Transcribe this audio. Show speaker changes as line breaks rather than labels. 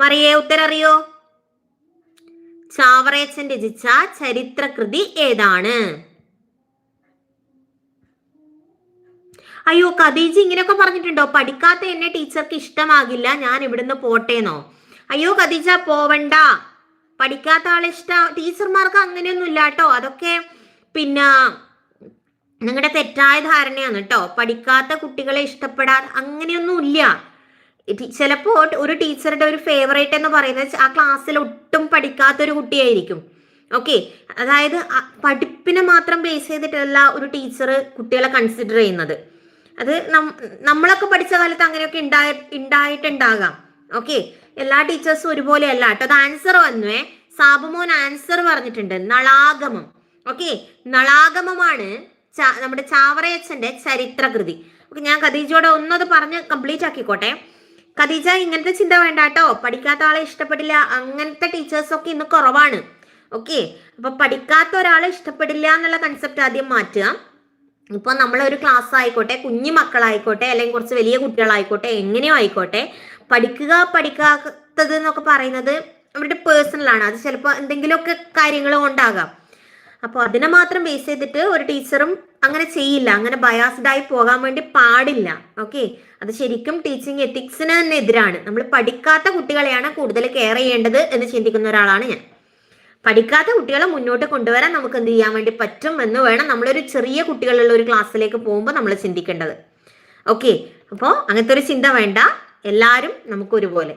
മറിയേ ഉത്തരം അറിയോ ചാവറയച്ചൻ രചിച്ച ചരിത്രകൃതി ഏതാണ്? അയ്യോ ഖദീജ ഇങ്ങനെയൊക്കെ പറഞ്ഞിട്ടുണ്ടോ? പഠിക്കാത്ത എന്നെ ടീച്ചർക്ക് ഇഷ്ടമാകില്ല ഞാൻ ഇവിടുന്ന് പോട്ടേന്നോ? അയ്യോ ഖദീജ പോവണ്ട. പഠിക്കാത്ത ആളെ ഇഷ്ട. ടീച്ചർമാർക്ക് അങ്ങനെയൊന്നും ഇല്ല കേട്ടോ. അതൊക്കെ പിന്നെ നിങ്ങളുടെ തെറ്റായ ധാരണയാണ് കേട്ടോ. പഠിക്കാത്ത കുട്ടികളെ ഇഷ്ടപ്പെടാൻ അങ്ങനെയൊന്നും ഇല്ല ടി- ചിലപ്പോ ഒരു ടീച്ചറുടെ ഒരു ഫേവറേറ്റ് എന്ന് പറയുന്നത് ആ ക്ലാസ്സിൽ ഒട്ടും പഠിക്കാത്ത ഒരു കുട്ടിയായിരിക്കും. ഓക്കെ അതായത് പഠിപ്പിനെ മാത്രം ബേസ് ചെയ്തിട്ടല്ല ഒരു ടീച്ചർ കുട്ടികളെ കൺസിഡർ ചെയ്യുന്നത്. അത് നമ്മളൊക്കെ പഠിച്ച കാലത്ത് അങ്ങനെയൊക്കെ ഉണ്ടായി ഉണ്ടായിട്ടുണ്ടാകാം. ഓക്കെ എല്ലാ ടീച്ചേഴ്സും ഒരുപോലെയല്ല കേട്ടോ. അത് ആൻസർ വന്നുവേ സാബുമോൻ ആൻസർ പറഞ്ഞിട്ടുണ്ട്. നളാഗമം. ഓക്കെ നളാഗമമാണ് നമ്മുടെ ചാവറയച്ചന്റെ ചരിത്രകൃതി. ഓക്കെ ഞാൻ ഖദീജയോട് ഒന്നത് പറഞ്ഞ് കംപ്ലീറ്റ് ആക്കിക്കോട്ടെ. ഖദീജ ഇങ്ങനത്തെ ചിന്ത വേണ്ട കേട്ടോ പഠിക്കാത്ത ആളെ ഇഷ്ടപ്പെടില്ല. അങ്ങനത്തെ ടീച്ചേഴ്സ് ഒക്കെ ഇന്ന് കുറവാണ്. ഓക്കെ അപ്പൊ പഠിക്കാത്ത ഒരാളെ ഇഷ്ടപ്പെടില്ല എന്നുള്ള കൺസെപ്റ്റ് ആദ്യം മാറ്റുക. ഇപ്പൊ നമ്മളൊരു ക്ലാസ് ആയിക്കോട്ടെ കുഞ്ഞു മക്കളായിക്കോട്ടെ അല്ലെങ്കിൽ കുറച്ച് വലിയ കുട്ടികളായിക്കോട്ടെ എങ്ങനെയോ ആയിക്കോട്ടെ പഠിക്കുക പഠിക്കാത്തത് എന്നൊക്കെ പറയുന്നത് അവരുടെ പേഴ്സണലാണ് അത് ചിലപ്പോൾ എന്തെങ്കിലുമൊക്കെ കാര്യങ്ങൾ കൊണ്ടാകാം. അപ്പോൾ അതിനെ മാത്രം ബേസ് ചെയ്തിട്ട് ഒരു ടീച്ചറും അങ്ങനെ ചെയ്യില്ല. അങ്ങനെ ബയാസ്ഡ് ആയി പോകാൻ വേണ്ടി പാടില്ല. ഓക്കെ അത് ശരിക്കും ടീച്ചിങ് എത്തിക്സിന് തന്നെ എതിരാണ്. നമ്മൾ പഠിക്കാത്ത കുട്ടികളെയാണ് കൂടുതൽ കെയർ ചെയ്യേണ്ടത് എന്ന് ചിന്തിക്കുന്ന ഒരാളാണ് ഞാൻ. പഠിക്കാത്ത കുട്ടികളെ മുന്നോട്ട് കൊണ്ടുവരാൻ നമുക്ക് എന്ത് ചെയ്യാൻ വേണ്ടി പറ്റും എന്ന് വേണം നമ്മളൊരു ചെറിയ കുട്ടികളുള്ള ഒരു ക്ലാസ്സിലേക്ക് പോകുമ്പോൾ നമ്മൾ ചിന്തിക്കേണ്ടത്. ഓക്കെ അപ്പോൾ അങ്ങനത്തെ ഒരു ചിന്ത വേണ്ട. എല്ലാവരും നമുക്ക് ഒരുപോലെ